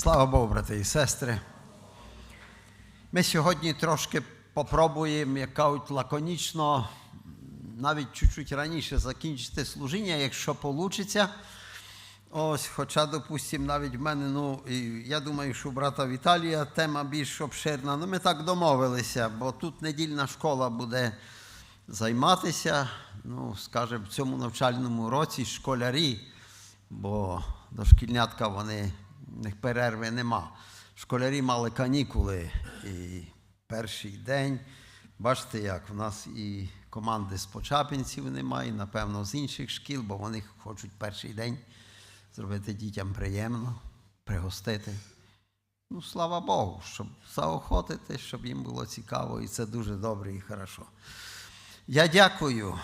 Слава Богу, брати і сестри. Ми сьогодні трошки попробуємо, як кажуть, лаконічно, навіть чуть-чуть раніше закінчити служіння, якщо вийде. Ось, хоча, допустимо, навіть в мене, ну, і я думаю, що у брата Віталія тема більш обширна. Ну, ми так домовилися, бо тут недільна школа буде займатися, ну, скажімо, в цьому навчальному році школярі, бо дошкільнятка вони, них перерви нема. Школярі мали канікули і перший день. Бачите, як в нас і команди з Почапінців немає, і, напевно, з інших шкіл, бо вони хочуть перший день зробити дітям приємно, пригостити. Ну, слава Богу, щоб заохотити, щоб їм було цікаво, і це дуже добре і хорошо. Я дякую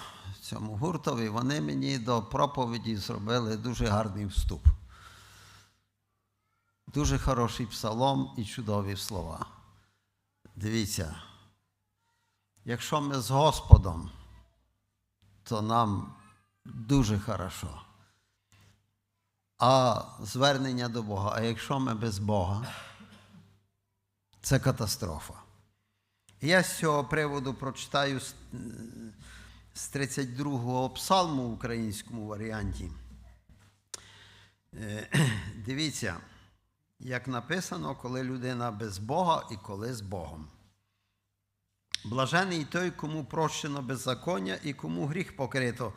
цьому гуртові. Вони мені до проповіді зробили дуже гарний вступ. Дуже хороший псалом і чудові слова. Дивіться, якщо ми з Господом, то нам дуже хорошо. А звернення до Бога. А якщо ми без Бога, це катастрофа. Я з цього приводу прочитаю з- з 32-го псалму в українському варіанті. Е, Дивіться, як написано, коли людина без Бога і коли з Богом. Блажений той, кому прощено беззаконня і кому гріх покрито.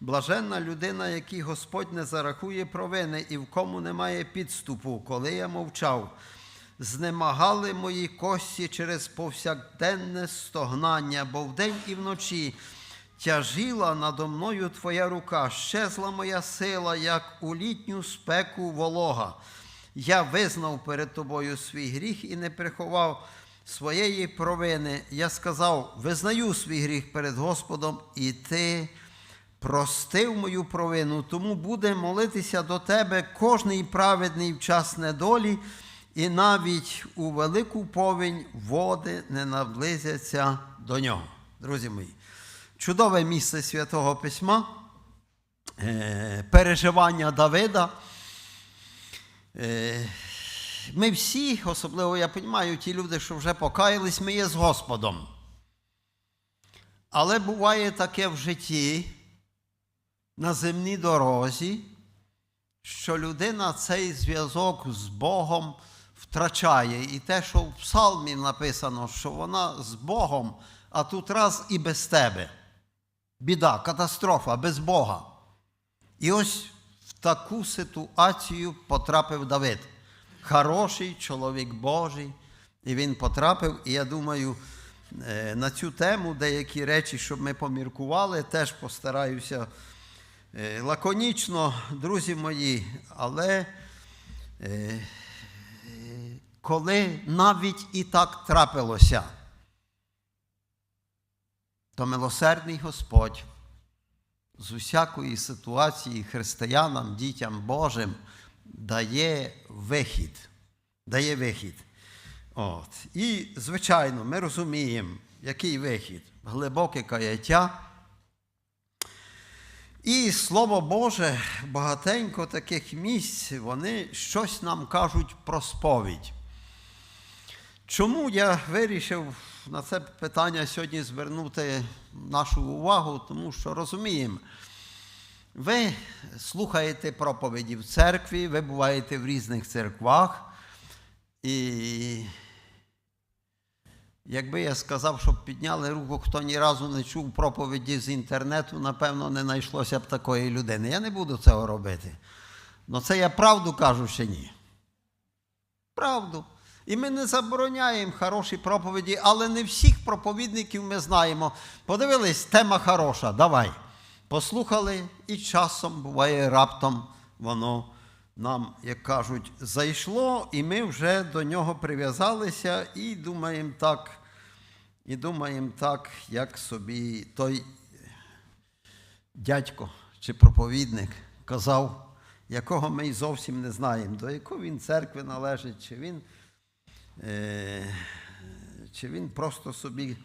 Блаженна людина, якій Господь не зарахує провини і в кому немає підступу, коли я мовчав. Знемагали мої кості через повсякденне стогнання, бо вдень і вночі тяжіла надо мною твоя рука, щезла моя сила, як у літню спеку волога. Я визнав перед тобою свій гріх і не приховав своєї провини. Я сказав: визнаю свій гріх перед Господом, і ти простив мою провину, тому буде молитися до тебе кожний праведний в час недолі, і навіть у велику повінь води не наблизяться до нього. Друзі мої, чудове місце Святого Письма, е, переживання Давида. Е, Ми всі, особливо я розумію, ті люди, що вже покаялись, ми є з Господом. Але буває таке в житті, на земній дорозі, що людина цей зв'язок з Богом втрачає. І те, що в псалмі написано, що вона з Богом, а тут раз і без тебе. Біда, катастрофа, без Бога. І ось таку ситуацію потрапив Давид. Хороший чоловік Божий. І він потрапив, і я думаю, е, на цю тему деякі речі, щоб ми поміркували, теж постараюся е, лаконічно, друзі мої, але е, коли навіть і так трапилося, то милосердний Господь з усякої ситуації християнам, дітям Божим дає вихід. Дає вихід. От. І, звичайно, ми розуміємо, який вихід. Глибоке каяття. І Слово Боже, багатенько таких місць, вони щось нам кажуть про сповідь. Чому я вирішив на це питання сьогодні звернути нашу увагу? Тому що розуміємо, ви слухаєте проповіді в церкві, ви буваєте в різних церквах. І якби я сказав, щоб підняли руку, хто ні разу не чув проповіді з інтернету, напевно, не знайшлося б такої людини. Я не буду цього робити. Ну це я правду кажу чи ні? Правду. І ми не забороняємо хороші проповіді, але не всіх проповідників ми знаємо. Подивились, тема хороша, давай. Послухали, і часом буває раптом воно нам, як кажуть, зайшло, і ми вже до нього прив'язалися і думаємо так, і думаємо так, як собі той дядько чи проповідник казав, якого ми й зовсім не знаємо, до якої він церкви належить, чи він, чи він просто собі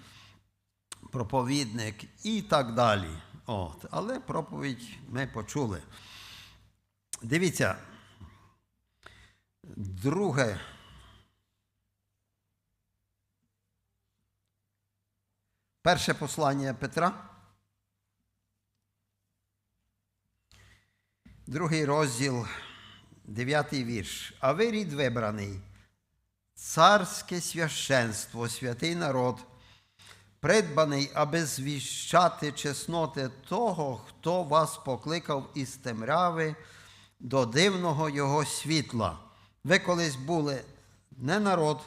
проповідник і так далі. От. Але проповідь ми почули. Дивіться, Друге. Перше послання Петра. Другий розділ, дев'ятий вірш. А ви рід вибраний, царське священство, святий народ, придбаний, аби звіщати чесноти того, хто вас покликав із темряви до дивного Його світла. Ви колись були не народ,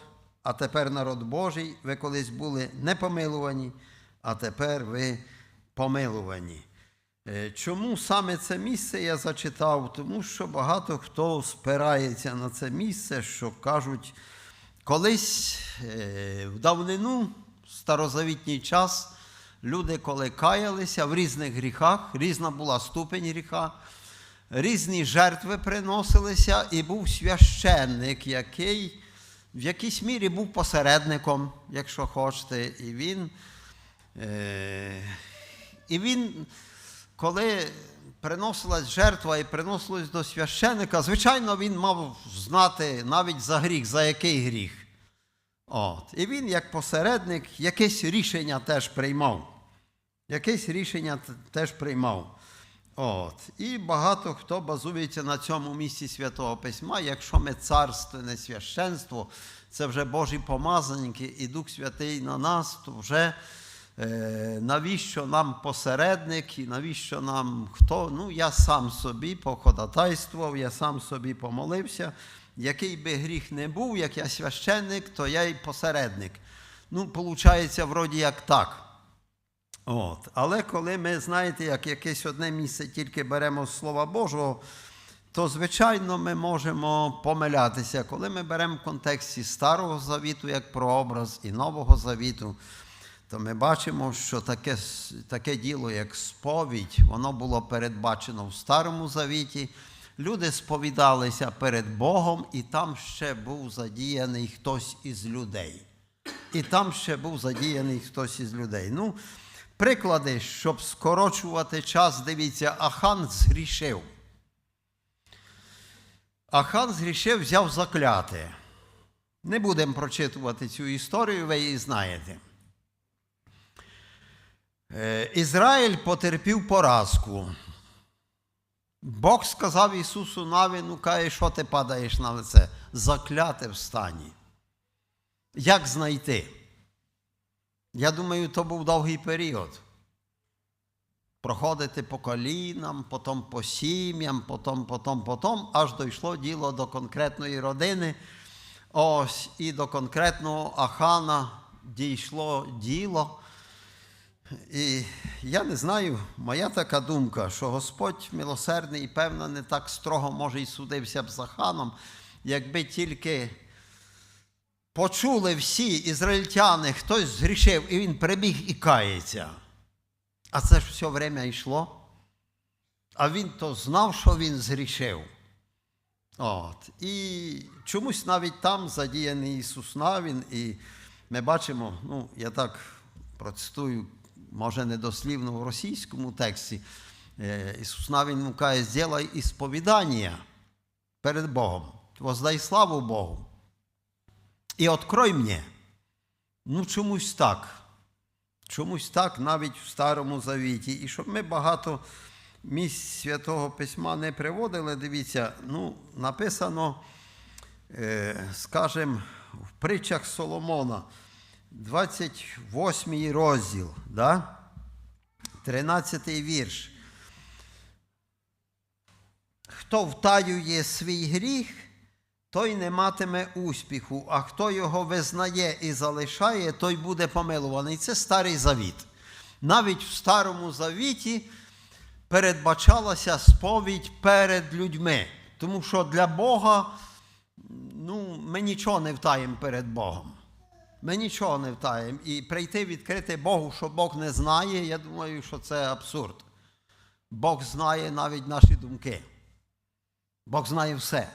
а тепер народ Божий, ви колись були не помилувані, а тепер ви помилувані. Е, Чому саме це місце я зачитав? Тому що багато хто спирається на це місце, що кажуть, колись е, в давнину, в старозавітній час, люди, коли каялися в різних гріхах, різна була ступень гріха, різні жертви приносилися, і був священник, який в якійсь мірі був посередником, якщо хочете, і він. Е, і він, коли приносилась жертва і приносилась до священика, звичайно, він мав знати навіть за гріх, за який гріх. От. І він, як посередник, якесь рішення теж приймав. Якесь рішення теж приймав. От. І багато хто базується на цьому місці Святого Письма. Якщо ми царственне священство, це вже Божі помазанники і Дух Святий на нас, то вже навіщо нам посередник і навіщо нам хто? Ну, я сам собі походатайствував, я сам собі помолився. Який би гріх не був, як я священник, то я й посередник. Ну, виходить, вроді як так. От. Але коли ми, знаєте, як якесь одне місце тільки беремо з Слова Божого, то, звичайно, ми можемо помилятися. Коли ми беремо в контексті Старого Завіту як прообраз і Нового Завіту, то ми бачимо, що таке, таке діло, як сповідь, воно було передбачено в Старому Завіті. Люди сповідалися перед Богом, і там ще був задіяний хтось із людей. І там ще був задіяний хтось із людей. Ну, приклади, щоб скорочувати час, дивіться, Ахан згрішив. Ахан згрішив, взяв закляте. Не будемо прочитувати цю історію, ви її знаєте. Е, Ізраїль потерпів поразку. Бог сказав Ісусу Навіну, каже, що ти падаєш на лице? Закляте в стані. Як знайти? Я думаю, то був довгий період. Проходити по колінам, потім по сім'ям, потім, потім, потім, аж дійшло діло до конкретної родини. Ось і до конкретного Ахана дійшло діло. І я не знаю, моя така думка, що Господь милосердний і, певно, не так строго може і судився б з Аханом, якби тільки почули всі ізраїльтяни, хтось згрішив, і він прибіг і кається. А це ж все время йшло. А він то знав, що він згрішив. От. І чомусь навіть там задіяний Ісус Навін, і ми бачимо, ну, я так процитую, може, недослівно в російському тексті. Е, Ісус Навін йому каже, зробай ісповідання перед Богом, воздай славу Богу. І открой мені. Ну, чомусь так. Чомусь так навіть в Старому Завіті. І щоб ми багато місць Святого Письма не приводили, дивіться, ну, написано, е, скажімо, в притчах Соломона, 28 розділ, да? 13 вірш. Хто втаює свій гріх, той не матиме успіху, а хто його визнає і залишає, той буде помилуваний. Це старий завіт. Навіть в старому завіті передбачалася сповідь перед людьми. Тому що для Бога ну, ми нічого не втаємо перед Богом. Ми нічого не втаємо. І прийти відкрити Богу, що Бог не знає, я думаю, що це абсурд. Бог знає навіть наші думки. Бог знає все.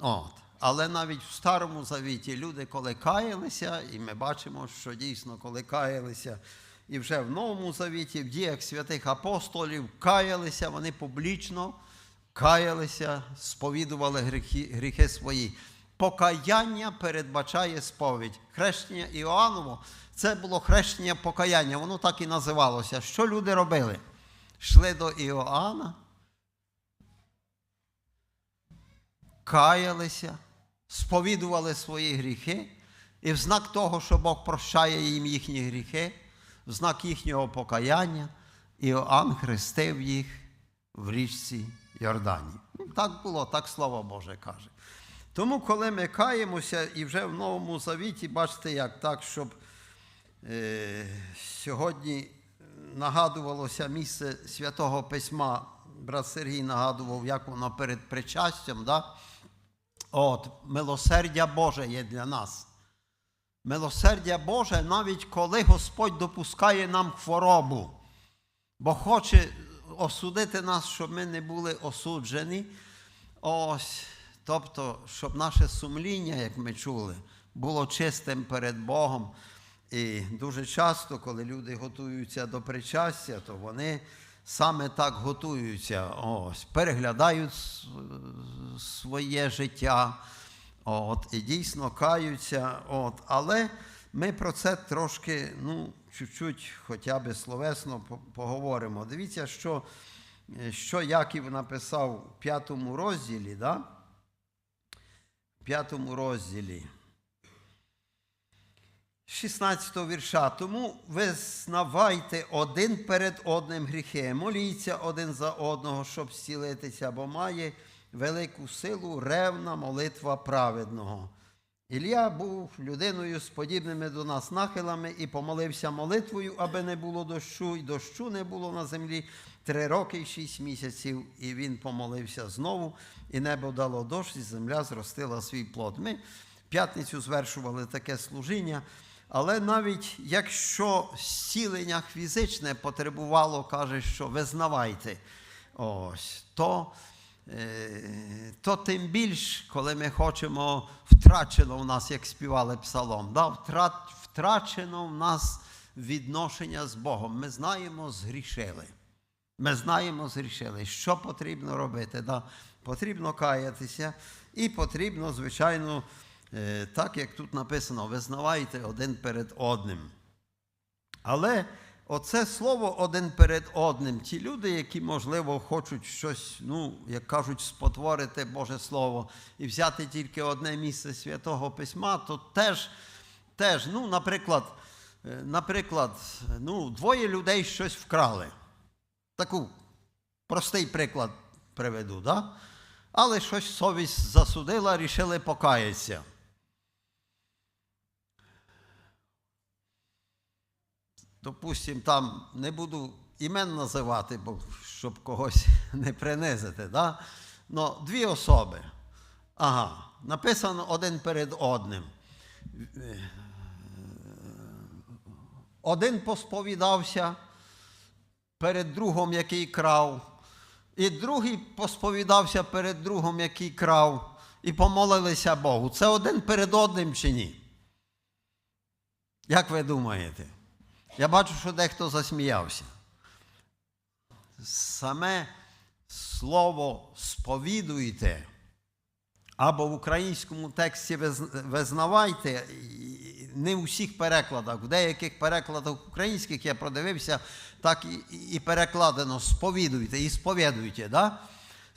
От. Але навіть в Старому Завіті люди, коли каялися, і ми бачимо, що дійсно, коли каялися, і вже в Новому Завіті, в діях святих апостолів каялися, вони публічно каялися, сповідували гріхи, гріхи свої. Покаяння передбачає сповідь. Хрещення Іоанново це було хрещення покаяння, воно так і називалося. Що люди робили? Йшли до Іоанна, каялися, сповідували свої гріхи, і в знак того, що Бог прощає їм їхні гріхи, в знак їхнього покаяння, Іоанн хрестив їх в річці Йордані. Так було, так Слово Боже каже. Тому, коли ми каємося, і вже в Новому Завіті, бачите, як так, щоб е, сьогодні нагадувалося місце святого письма, брат Сергій нагадував, як воно перед причастям. Да? От, милосердя Боже є для нас. Милосердя Боже, навіть коли Господь допускає нам хворобу, бо хоче осудити нас, щоб ми не були осуджені. Ось, тобто, щоб наше сумління, як ми чули, було чистим перед Богом. І дуже часто, коли люди готуються до причастя, то вони саме так готуються, ось, переглядають своє життя, от, і дійсно каються. От, але ми про це трошки, ну, чуть-чуть, хоча б словесно поговоримо. Дивіться, що, що Яків написав у п'ятому розділі, да? П'ятому розділі. 16 вірша. Тому визнавайте один перед одним гріхи, моліться один за одного, щоб зцілитися, бо має велику силу ревна молитва праведного. Ілля був людиною з подібними до нас нахилами і помолився молитвою, аби не було дощу, і дощу не було на землі три роки і шість місяців. І він помолився знову, і небо дало дощ, і земля зростила свій плод. Ми в п'ятницю звершували таке служіння. Але навіть якщо зцілення фізичне потребувало, каже, що визнавайте, ось, то, то тим більш, коли ми хочемо, втрачено в нас, як співали псалом, да? втрачено в нас відношення з Богом. Ми знаємо, згрішили. Ми знаємо, зрішили, що потрібно робити. Да? Потрібно каятися, і потрібно, звичайно, е, так як тут написано, визнавайте один перед одним. Але оце слово один перед одним, ті люди, які, можливо, хочуть щось, ну, як кажуть, спотворити Боже Слово і взяти тільки одне місце святого письма, то теж, теж ну, наприклад, е, наприклад, ну, двоє людей щось вкрали. Таку простий приклад приведу, да? але щось совість засудила, рішили покаятися. Допустим, там не буду імен називати, бо щоб когось не принизити. Да? Но дві особи. Ага, написано один перед одним. Один посповідався перед другом, який крав, і другий посповідався перед другом, який крав, і помолилися Богу. Це один перед одним чи ні? Як ви думаєте? Я бачу, що дехто засміявся. Саме слово сповідуйте, або в українському тексті визнавайте, не у всіх перекладах, в деяких перекладах українських я продивився, так і перекладено сповідуйте і сповідуйте. Да?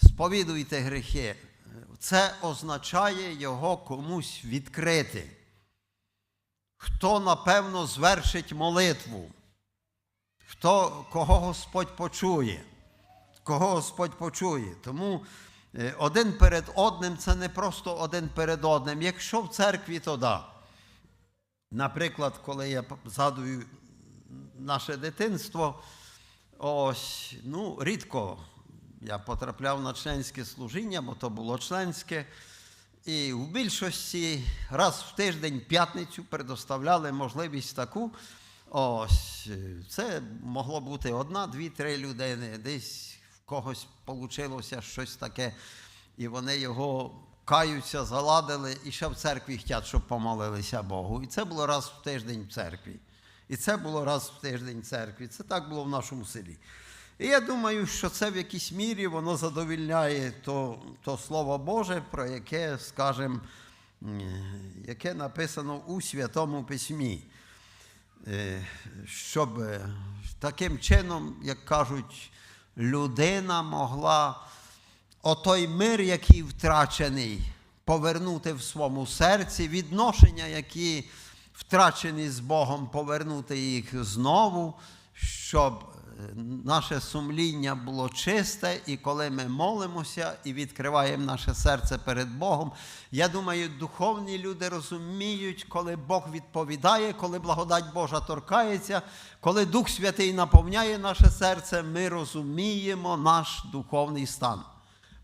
Сповідуйте гріхи. Це означає його комусь відкрити. Хто, напевно, звершить молитву, хто, кого Господь почує, кого Господь почує. Тому е, один перед одним це не просто один перед одним. Якщо в церкві, то да. Наприклад, коли я згадую наше дитинство, ось, ну, рідко я потрапляв на членське служіння, бо то було членське. І в більшості раз в тиждень, п'ятницю, предоставляли можливість таку. Ось е, це могло бути одна, дві, три людини. Десь в когось вийшло щось таке, і вони його каються, заладили і ще в церкві хочуть, щоб помолилися Богу. І це було раз в тиждень в церкві. І це було раз в тиждень в церкві. Це так було в нашому селі. І я думаю, що це в якійсь мірі воно задовільняє то, то Слово Боже, про яке, скажімо, яке написано у Святому Письмі. Е, Щоб е, таким чином, як кажуть, людина могла отой мир, який втрачений, повернути в своєму серці, відношення, які втрачені з Богом, повернути їх знову, щоб наше сумління було чисте, і коли ми молимося і відкриваємо наше серце перед Богом, я думаю, духовні люди розуміють, коли Бог відповідає, коли благодать Божа торкається, коли Дух Святий наповняє наше серце, ми розуміємо наш духовний стан.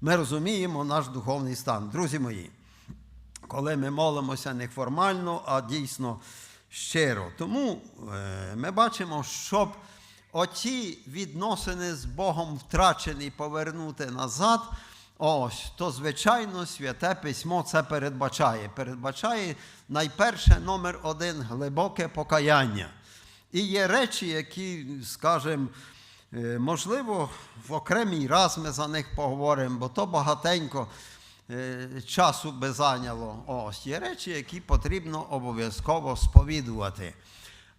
Ми розуміємо наш духовний стан. Друзі мої, коли ми молимося не формально, а дійсно щиро. Тому е, ми бачимо, щоб оці відносини з Богом втрачені повернути назад. Ось, то, звичайно, святе письмо це передбачає. Передбачає найперше номер один глибоке покаяння. І є речі, які, скажімо, е, можливо, в окремий раз ми за них поговоримо, бо то багатенько е, часу би зайняло. Ось є речі, які потрібно обов'язково сповідувати.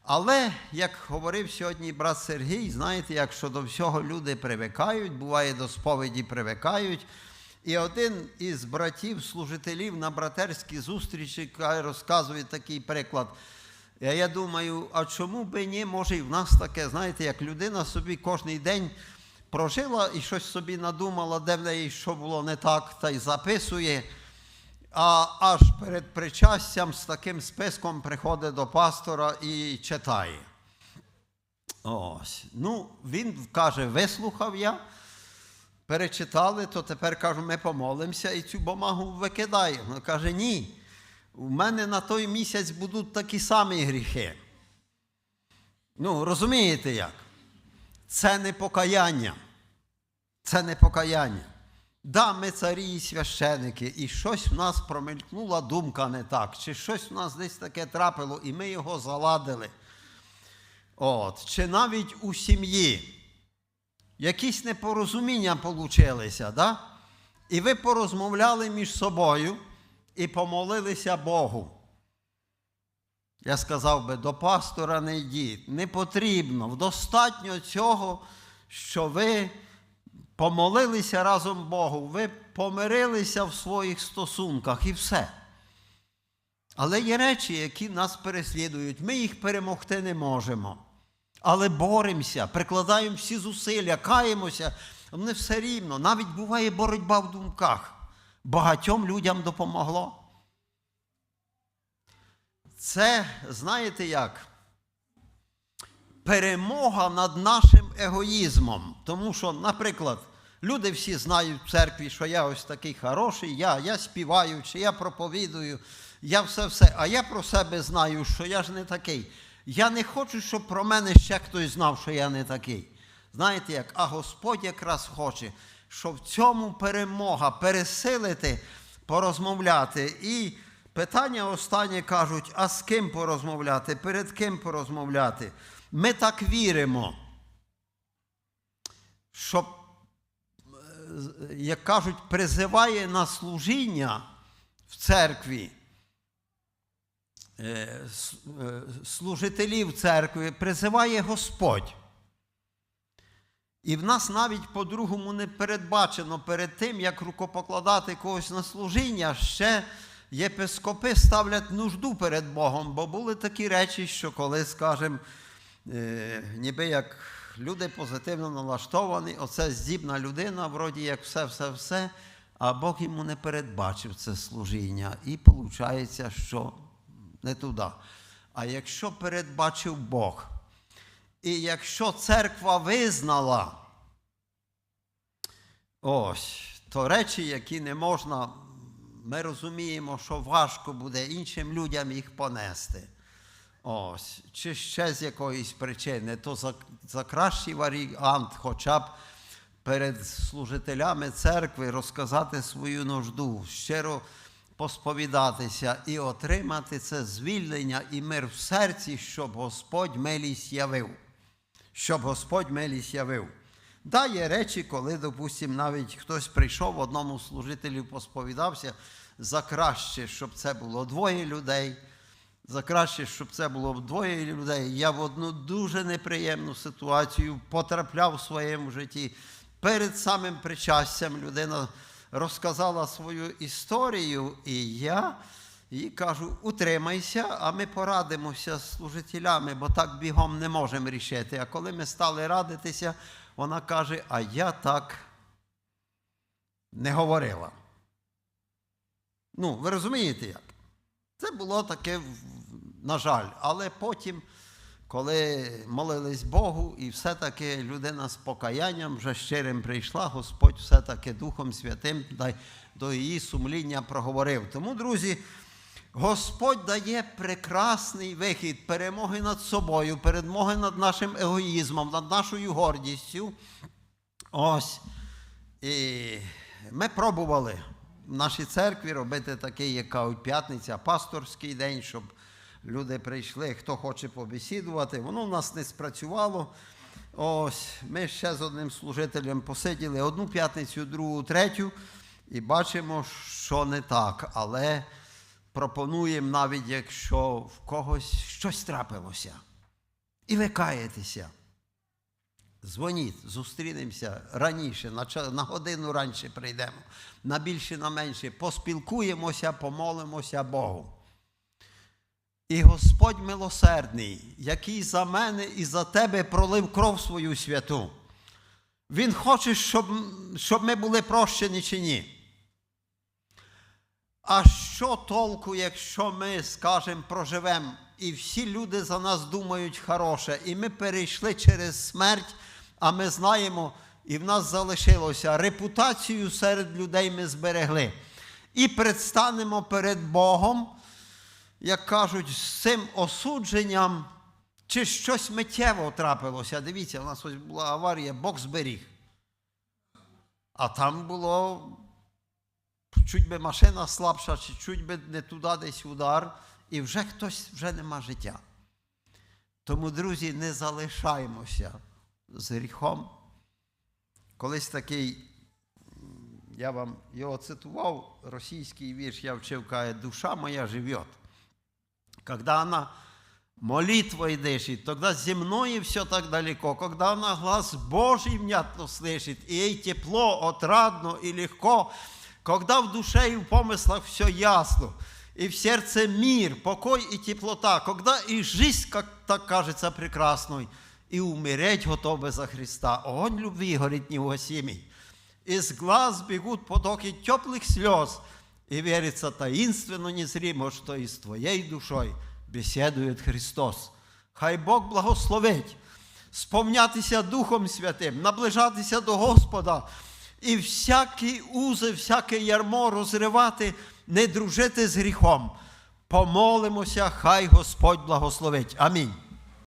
Але, як говорив сьогодні брат Сергій, знаєте, якщо до всього люди привикають, буває до сповіді привикають. І один із братів-служителів на братерській зустрічі розказує такий приклад. Я, думаю, а чому би ні, може і в нас таке, знаєте, як людина собі кожен день прожила і щось собі надумала, де в неї що було не так, та й записує. А аж перед причастям з таким списком приходить до пастора і читає. Ось. Ну, він каже, вислухав я, перечитали, то тепер кажу, ми помолимося і цю бумагу викидаємо. Він каже, ні. У мене на той місяць будуть такі самі гріхи. Ну, розумієте як? Це не покаяння. Це не покаяння. Да, ми царі і священики, і щось в нас промелькнула думка не так, чи щось в нас десь таке трапило, і ми його заладили. От. Чи навіть у сім'ї якісь непорозуміння получилися, да? і ви порозмовляли між собою і помолилися Богу. Я сказав би, до пастора не йдіть. Не потрібно. Достатньо цього, що ви помолилися разом Богу, ви помирилися в своїх стосунках і все. Але є речі, які нас переслідують. Ми їх перемогти не можемо. Але боремося, прикладаємо всі зусилля, каємося. Вони все рівно. Навіть буває боротьба в думках. Багатьом людям допомогло. Це, знаєте як? Перемога над нашим егоїзмом. Тому що, наприклад, люди всі знають в церкві, що я ось такий хороший, я, я співаю, чи я проповідую, я все-все. А я про себе знаю, що я ж не такий. Я не хочу, щоб про мене ще хтось знав, що я не такий. Знаєте як? А Господь якраз хоче, що в цьому перемога пересилити, порозмовляти. І питання останнє кажуть: а з ким порозмовляти? Перед ким порозмовляти? Ми так віримо, що, е, як кажуть, призиває на служіння в церкві. е, е, Служителів церкви призиває Господь. І в нас навіть по-другому не передбачено перед тим, як рукопокладати когось на служіння, ще єпископи ставлять нужду перед Богом, бо були такі речі, що коли, скажімо, ніби як люди позитивно налаштовані, оце здібна людина, вроді як все-все-все, а Бог йому не передбачив це служіння. І виходить, що не туди. А якщо передбачив Бог, і якщо церква визнала, ось, то речі, які не можна, ми розуміємо, що важко буде іншим людям їх понести. Ось, чи ще з якоїсь причини, то за, за кращий варіант, хоча б перед служителями церкви розказати свою нужду, щиро посповідатися і отримати це звільнення і мир в серці, щоб Господь милість явив. Щоб Господь милість явив. Да, є речі, коли, допустимо, навіть хтось прийшов одному служителю, посповідався за краще, щоб це було двоє людей. За краще, щоб це було двоє людей. Я в одну дуже неприємну ситуацію потрапляв у своєму житті. Перед самим причастям людина розказала свою історію, і я їй кажу: утримайся, а ми порадимося з служителями, бо так бігом не можемо рішити. А коли ми стали радитися, вона каже: А я так не говорила. Ну, ви розумієте як? Це було таке, в- на жаль, але потім, коли молились Богу, і все-таки людина з покаянням вже щирим прийшла, Господь все-таки Духом Святим до її сумління проговорив. Тому, друзі, Господь дає прекрасний вихід перемоги над собою, перемоги над нашим егоїзмом, над нашою гордістю. Ось. І ми пробували в нашій церкві робити такий, як п'ятниця, пасторський день, щоб люди прийшли, хто хоче побесідувати. Воно в нас не спрацювало. Ось, ми ще з одним служителем посиділи одну п'ятницю, другу, третю, і бачимо, що не так. Але пропонуємо, навіть якщо в когось щось трапилося, і ви каєтеся. Дзвоніть, зустрінемося раніше, на, годину раніше прийдемо, на більше, на менше, поспілкуємося, помолимося Богу. І Господь милосердний, який за мене і за тебе пролив кров свою святу. Він хоче, щоб, щоб ми були прощені чи ні. А що толку, якщо ми, скажемо, проживемо, і всі люди за нас думають хороше, і ми перейшли через смерть, а ми знаємо, і в нас залишилося репутацію серед людей ми зберегли. І предстанемо перед Богом, як кажуть, з цим осудженням, чи щось миттєво трапилося. Дивіться, у нас ось була аварія, Бог зберіг. А там було чуть би машина слабша, чи чуть би не туди десь удар, і вже хтось вже нема життя. Тому, друзі, не залишаємося з гріхом. Колись такий, я вам його цитував, російський вірш я вчив, каже, душа моя живет. Когда она молитвой дышит, тогда земное все так далеко. Когда она глаз Божий внятно слышит, и ей тепло, отрадно и легко, когда в душе и в помыслах все ясно, и в сердце мир, покой и теплота, когда и жизнь, как так кажется, прекрасной, и умереть готовы за Христа. Огонь любви горит невгасимый. Из глаз бегут потоки теплых слез, и верится таинственно незримо, что и с твоей душой беседует Христос. Хай Бог благословить, сповнятися Духом Святим, наближатися до Господа і всякі узи, всяке ярмо розривати, не дружити з гріхом. Помолимося, хай Господь благословить. Амінь.